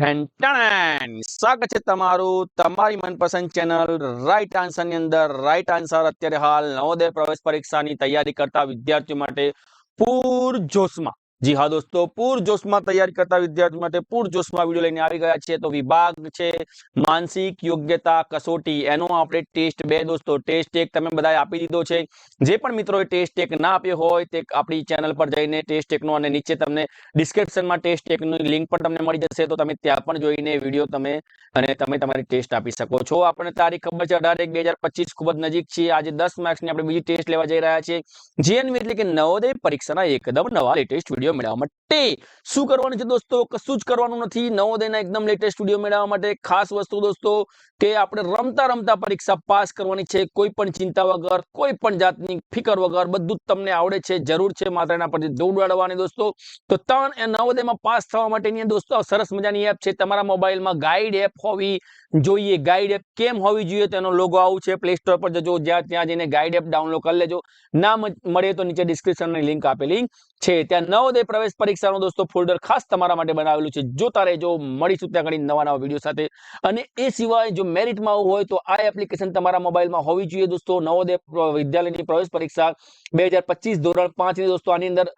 ભેન્ટાણ સ્વાગત છે તમારું તમારી મનપસંદ ચેનલ રાઈટ આન્સરની અંદર. રાઈટ આન્સર અત્યારે હાલ નવોદય પ્રવેશ પરીક્ષાની તૈયારી કરતા વિદ્યાર્થીઓ માટે પૂર જોશમાં જી હા દોસ્તો, પૂરજોશમાં તૈયારી કરતા વિદ્યાર્થીઓ માટે પૂર જોશમાં વીડિયો લઈને આવી ગયા છે તો વિભાગ છે માનસિક યોગ્યતા કસોટી. એનો આપણે ટેસ્ટ બે દોસ્તો, ટેસ્ટ એક તમે બધાએ આપી દીધો છે. જે પણ મિત્રોએ ટેસ્ટ એક ના આપ્યો હોય તે આપણી ચેનલ પર જઈને ટેસ્ટ એકનો અને નીચે તમને ડિસ્ક્રિપ્શનમાં ટેસ્ટ એકની લિંક પણ તમને મળી જશે. તો તમે ત્યાં પણ જોઈને વીડિયો તમે અને તમે તમારી ટેસ્ટ આપી શકો છો. આપણને તારીખ ખબર છે અઢાર એક બે હજાર પચીસ, ખૂબ જ નજીક છે આજે દસ માર્ક્સની આપણે બીજી ટેસ્ટ લેવા જઈ રહ્યા છીએ. જીએનવી એટલે કે નવોદય પરીક્ષાના એકદમ નવા લેટેસ્ટ વીડિયો Mà 聊吗？માટે શું કરવાનું છે દોસ્તો? કશું જ કરવાનું નથી. નવોદયના એકદમ લેટેસ્ટ સ્ટુડિયો મેળવવા માટે ખાસ વસ્તુ દોસ્તો કે આપણે રમતા રમતા પરીક્ષા પાસ કરવાની છે. કોઈ પણ ચિંતા વગર, કોઈ પણ જાતની ફિકર વગર બધું જ તમને આવડે છે, જરૂર છે માત્ર એના પરથી દોડાડવાની દોસ્તો. તો ત્રણ એ નવોદયમાં પાસ થવા માટેની દોસ્તો સરસ મજાની એપ છે. તમારા મોબાઈલમાં ગાઈડ એપ હોવી જોઈએ. ગાઈડ એપ કેમ હોવી જોઈએ તેનો લોગો આવું છે. પ્લે સ્ટોર પર જજો. જ્યાં ત્યાં જઈને ગાઈડ એપ ડાઉનલોડ કરી લેજો. ના મળે તો નીચે ડિસ્ક્રિપ્શનની લિંક આપેલી છે. ત્યાં નવોદય પ્રવેશ પરીક્ષાનો દોસ્તો ફોલ્ડર ખાસ તમારા માટે બનાવેલું છે. જોતા રહેજો મળીશું ત્યાં ઘણી નવા નવા વીડિયો સાથે. અને એ સિવાય જો મેરિટમાં આવું હોય તો આ એપ્લિકેશન તમારા મોબાઈલમાં હોવી જોઈએ દોસ્તો. નવોદય વિદ્યાલયની પ્રવેશ પરીક્ષા બે ધોરણ પાંચની દોસ્તો આની અંદર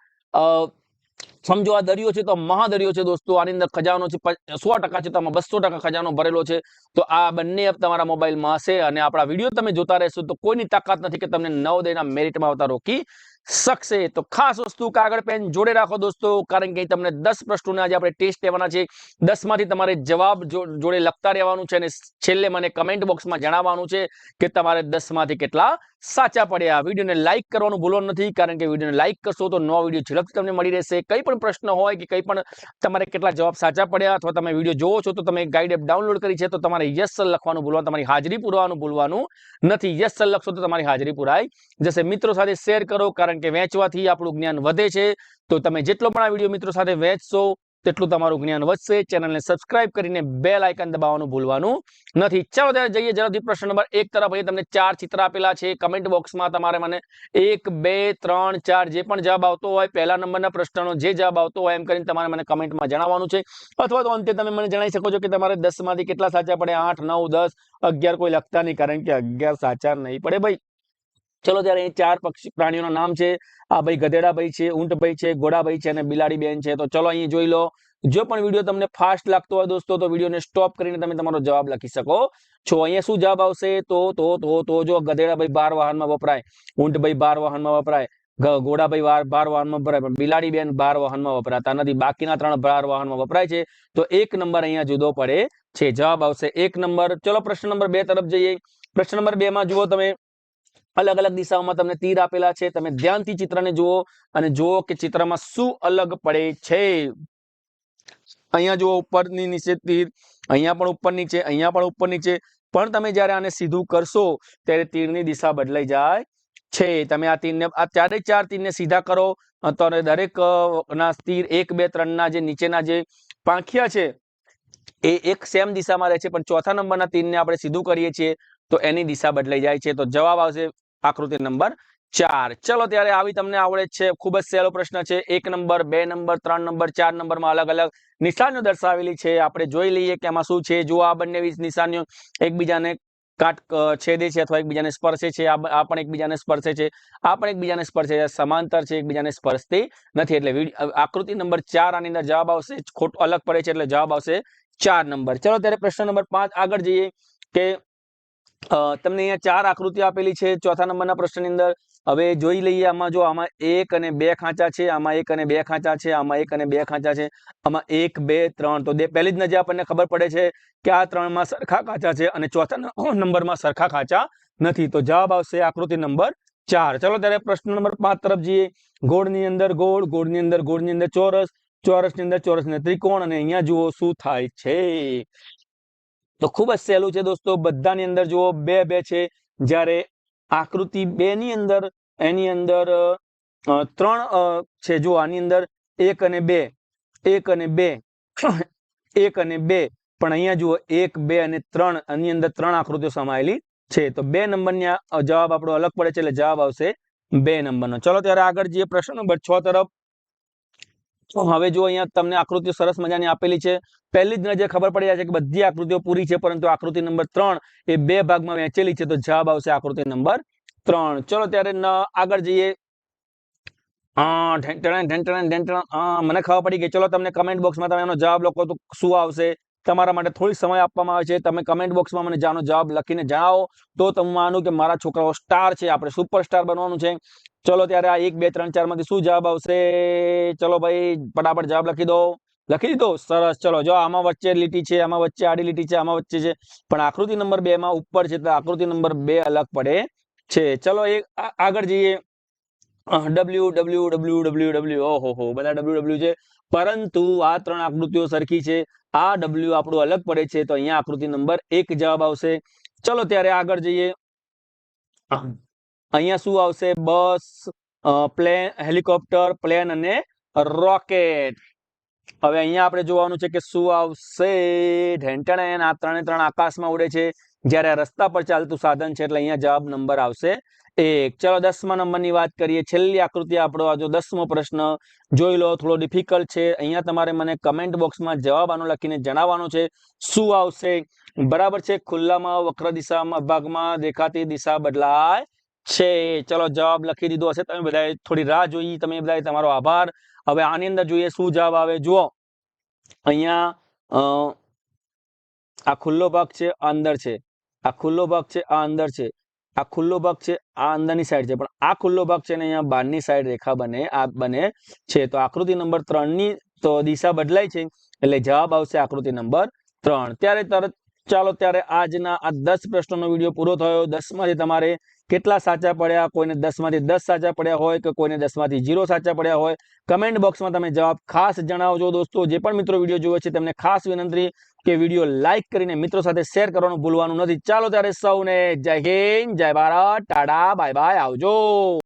સમજો આ દરિયો છે તો મહાદરિયો છે દોસ્તો. આની અંદર ખજાનો છે સો ટકા છે તો આમાં બસો ટકા ખજાનો ભરેલો છે. તો આ બંને એપ તમારા મોબાઈલમાં હશે અને આપણા વીડિયો તમે જોતા રહેશો તો કોઈની તાકાત નથી કે તમને નવોદયના મેરિટમાં આવતા રોકી શકશે તો ખાસ વસ્તુ કાગળ, પેન જોડે રાખો દોસ્તો, કારણ કે તમને દસ પ્રશ્નોના આજે આપણે ટેસ્ટ લેવાના છે. દસમાંથી તમારે જવાબ જોડે લખતા રહેવાનું છે અને છેલ્લે મને કમેન્ટ બોક્સમાં જણાવવાનું છે કે તમારે દસમાંથી કેટલા સાચા પડ્યા વિડીયોને લાઇક કરવાનું ભૂલવાનું નથી, કારણ કે વિડીયોને લાઇક કરશો તો નવો વીડિયો ઝડપથી તમને મળી રહેશે. કંઈ પણ પ્રશ્ન હોય કે કંઈ પણ તમારે કેટલા જવાબ સાચા પડ્યા અથવા તમે વીડિયો જોવો છો તો તમે ગાઈડ એપ ડાઉનલોડ કરી છે તો તમારે યસ સર લખવાનું ભૂલવાનું, તમારી હાજરી પૂરવાનું ભૂલવાનું નથી. યસ લખશો તો તમારી હાજરી પૂરાઈ જશે. મિત્રો સાથે શેર કરો, કારણ કે વેચવાથી આપણું જ્ઞાન વધે છે. તો તમે જેટલો પણ આ વીડિયો મિત્રો સાથે વેચશો તેટલું તમારું જ્ઞાન વધશે. ચેનલને સબસ્ક્રાઇબ કરીને બે આઇકન દબાવવાનું ભૂલવાનું નથી. ચાલો ત્યારે જઈએ. ઝડપથી પ્રશ્ન નંબર એક તરફ અહીં તમને ચાર ચિત્ર આપેલા છે. કમેન્ટ બોક્સમાં તમારે મને એક, બે, ત્રણ, ચાર જે પણ જવાબ આવતો હોય, પહેલા નંબરના પ્રશ્નનો જે જવાબ આવતો હોય એમ કરીને તમારે મને કમેન્ટમાં જણાવવાનું છે. અથવા તો અંતે તમે મને જણાવી શકો છો કે તમારે દસમાંથી કેટલા સાચા પડે? આઠ, નવ, દસ, અગિયાર કોઈ લખતા નહીં, કારણ કે અગિયાર સાચા નહીં પડે ભાઈ. ચલો ત્યારે અહીં ચાર પક્ષી પ્રાણીઓના નામ છે. આ ભાઈ ગધેડાભાઈ છે, ઊંટભાઈ છે, ઘોડાભાઈ છે અને બિલાડી બેન છે. તો ચલો અહીં જોઈ લો. જો પણ વીડિયો તમને ફાસ્ટ લાગતો હોય દોસ્તો, તો વિડીયોને સ્ટોપ કરીને તમે તમારો જવાબ લખી શકો. છો અહીંયા શું જવાબ આવશે? તો તો તો તો જો ગધેડાભાઈ બાર વાહનમાં વપરાય, ઊંટભાઈ બાર વાહનમાં વપરાય ઘોડાભાઈ બાર વાહનમાં વપરાય, પણ બિલાડી બેન બાર વાહનમાં વપરાતા નથી. બાકીના ત્રણ બાર વાહનમાં વપરાય છે. તો એક નંબર અહીંયા જુદો પડે છે. જવાબ આવશે એક નંબર. ચલો પ્રશ્ન નંબર બે તરફ જઈએ. પ્રશ્ન નંબર બે માં જુઓ તમે. અલગ અલગ દિશાઓમાં તમને તીર આપેલા છે. તમે ધ્યાનથી ચિત્રને જુઓ અને જુઓ કે ચિત્રમાં શું અલગ પડે છે. અહીંયા જુઓ, ઉપરની નીચે તીર, અહીંયા પણ ઉપર નીચે અહીંયા પણ ઉપર નીચે પણ તમે જ્યારે આને સીધું કરશો, ત્યારે તીરની દિશા બદલાઈ જાય છે. તમે આ તીરને, આ ચારે ચાર તીરને સીધા કરો, તો દરેક ના તીર એક, બે ત્રણના જે નીચેના જે પાંખિયા છે, એ એક સેમ દિશામાં રહે છે. પણ ચોથા નંબરના તીરને આપણે સીધું કરીએ છીએ, તો એની દિશા બદલાઈ જાય છે. તો જવાબ આવશે આકૃતિ નંબર ચાર. ચલો, ત્યારે આવી તમને આવડે છે. ખૂબ જ સહેલો પ્રશ્ન છે. એક નંબર, બે નંબર, ત્રણ નંબર, ચાર નંબરમાં અલગ અલગ નિશાનીઓ દર્શાવેલી છે. આપણે જોઈ લઈએ કે આમાં શું છે. જો આ બંને નિશાનીઓ એકબીજાને કાટ છેદે છે અથવા એકબીજાને સ્પર્શે છે. આ પણ એકબીજાને સ્પર્શે છે. આ પણ એકબીજાને સ્પર્શે છે. સમાંતર છે, એકબીજાને સ્પર્શતી નથી. એટલે આકૃતિ નંબર ચાર આની અંદર જવાબ આવશે. ખોટો અલગ પડે છે, એટલે જવાબ આવશે ચાર નંબર. ચલો, ત્યારે પ્રશ્ન નંબર પાંચ આગળ જઈએ કે તમને અહીંયા ચાર આકૃતિ આપેલી છે. ચોથા નંબરના પ્રશ્નની અંદર હવે જોઈ લઈએ, આમાં જો આમાં એક અને બે ખાંચા છે, આમાં એક અને બે ખાંચા છે, આમાં એક અને બે ખાંચા છે, આમાં એક, બે, ત્રણ. તો પહેલી જ નજર આપણને ખબર પડે છે કે આ ત્રણમાં સરખા ખાંચા છે અને ચોથા નંબરમાં સરખા ખાંચા નથી. તો જવાબ આવશે આકૃતિ નંબર ચાર. ચલો ત્યારે પ્રશ્ન નંબર પાંચ તરફ જઈએ. ગોળની અંદર ગોળ, ગોળની અંદર ગોળની અંદર ચોરસ, ચોરસની અંદર ચોરસની ત્રિકોણ અને અહીંયા જુઓ શું થાય છે. તો ખૂબ જ સહેલું છે દોસ્તો. બધાની અંદર જુઓ, બે બે છે. જ્યારે આકૃતિ બે ની અંદર, એની અંદર ત્રણ છે જો આની અંદર એક અને બે, એક અને બે, એક અને બે. પણ અહીંયા જુઓ, એક, બે અને ત્રણ, આની અંદર ત્રણ આકૃતિઓ સમાયેલી છે. તો બે નંબરની જવાબ આપણો અલગ પડે છે એટલે જવાબ આવશે બે નંબરનો. ચલો, ત્યારે આગળ જઈએ પ્રશ્ન નંબર છ તરફ. તો હવે જો અહીંયા તમને આકૃતિઓ સરસ મજાની આપેલી છે. પહેલી જ નજર ખબર પડી જાય છે કે બધી આકૃતિઓ પૂરી છે, પરંતુ આકૃતિ નંબર ત્રણ એ બે ભાગમાં વહેંચેલી છે, તો જવાબ આવશે આકૃતિ નંબર ત્રણ. ચલો ત્યારે આગળ જઈએ. મને ખબર પડી ગઈ. ચલો તમને કમેન્ટ બોક્સમાં તમે એનો જવાબ લખો તો શું આવશે? તમારા માટે થોડી સમય આપવામાં આવે છે. તમે કમેન્ટ બોક્સમાં મને જાનો જવાબ લખીને જણાવો. તો તમે માનું કે મારા છોકરાઓ સ્ટાર છે. આપણે સુપરસ્ટાર બનવાનું છે. ચલો ત્યારે આ એક, બે, ત્રણ, ચારમાંથી શું જવાબ આવશે? ચલો ભાઈ, ફટાફટ જવાબ લખી દો. લખી દીધો? સરસ. ચલો, જો આમાં વચ્ચે લીટી છે, આમાં વચ્ચે આડી લીટી છે, આમાં વચ્ચે છે. પણ આકૃતિ નંબર બે માં ઉપર છે તો આકૃતિ નંબર બે અલગ પડે છે. ચલો એક આગળ જઈએ. W W W W W ઓહો, હો, બધા ડબલ્યુ ડબલ્યુ છે. પરંતુ આ ત્રણ આકૃતિઓ સરખી છે. આ ડબલ્યુ આપણું અલગ પડે છે, તો અહીંયા આકૃતિ નંબર એક જવાબ આવશે. ચલો ત્યારે આગળ જઈએ. અહીંયા શું આવશે? બસ પ્લેન, હેલિકોપ્ટર, પ્લેન અને રોકેટ. હવે અહીંયા આપણે જોવાનું છે કે શું આવશે? ઢેંટણ આ ત્રણે ત્રણ આકાશમાં ઉડે છે. જ્યારે રસ્તા પર ચાલતું સાધન છે એટલે અહીંયા જવાબ નંબર આવશે એક. ચલો, દસમા નંબરની વાત કરીએ. છેલ્લી આકૃતિ આપણો આજો દસમો પ્રશ્ન. જોઈ લો, થોડો ડિફિકલ્ટ છે. અહીંયા તમારે મને કમેન્ટ બોક્સમાં જવાબ આનો લખીને જણાવવાનો છે. શું આવશે? બરાબર છે? ખુલ્લામાં, વક્ર દિશામાં, ભાગમાં દેખાતી દિશા બદલાય છે, ચલો જવાબ લખી દીધો હશે, તમે બધાએ થોડી રાહ જોઈ, તમે બધાએ તમારો આભાર. હવે આની અંદર જોઈએ શું જવાબ આવે, જુઓ. અહીંયા આ ખુલ્લો ભાગ છે, આ અંદર છે. આ ખુલ્લો ભાગ છે, આ અંદર છે. આ ખુલ્લો ભાગ છે, આ અંદરની સાઈડ છે. પણ આ ખુલ્લો ભાગ છે ને અહીંયા બહારની સાઈડ રેખા બને, આ બને છે. તો આકૃતિ નંબર ત્રણની તો દિશા બદલાય છે, એટલે જવાબ આવશે આકૃતિ નંબર ત્રણ. ત્યારે તરત, ચાલો ત્યારે આજના આ દસ પ્રશ્નોનો વીડિયો પૂરો થયો. દસમાંથી તમારે કેટલા સાચા પડ્યા? કોઈને દસમાંથી દસ સાચા પડ્યા હોય કે કોઈને દસમાંથી જીરો સાચા પડ્યા હોય? કમેન્ટ બોક્સમાં તમે જવાબ ખાસ જણાવજો દોસ્તો. જે પણ મિત્રો વીડિયો જોવે છે તેમને ખાસ વિનંતી કે વીડિયો લાઇક કરીને મિત્રો સાથે શેર કરવાનું ભૂલવાનું નથી. ચાલો ત્યારે સૌને જય હિન્દ, જય ભારત ટાડા બાય બાય, આવજો.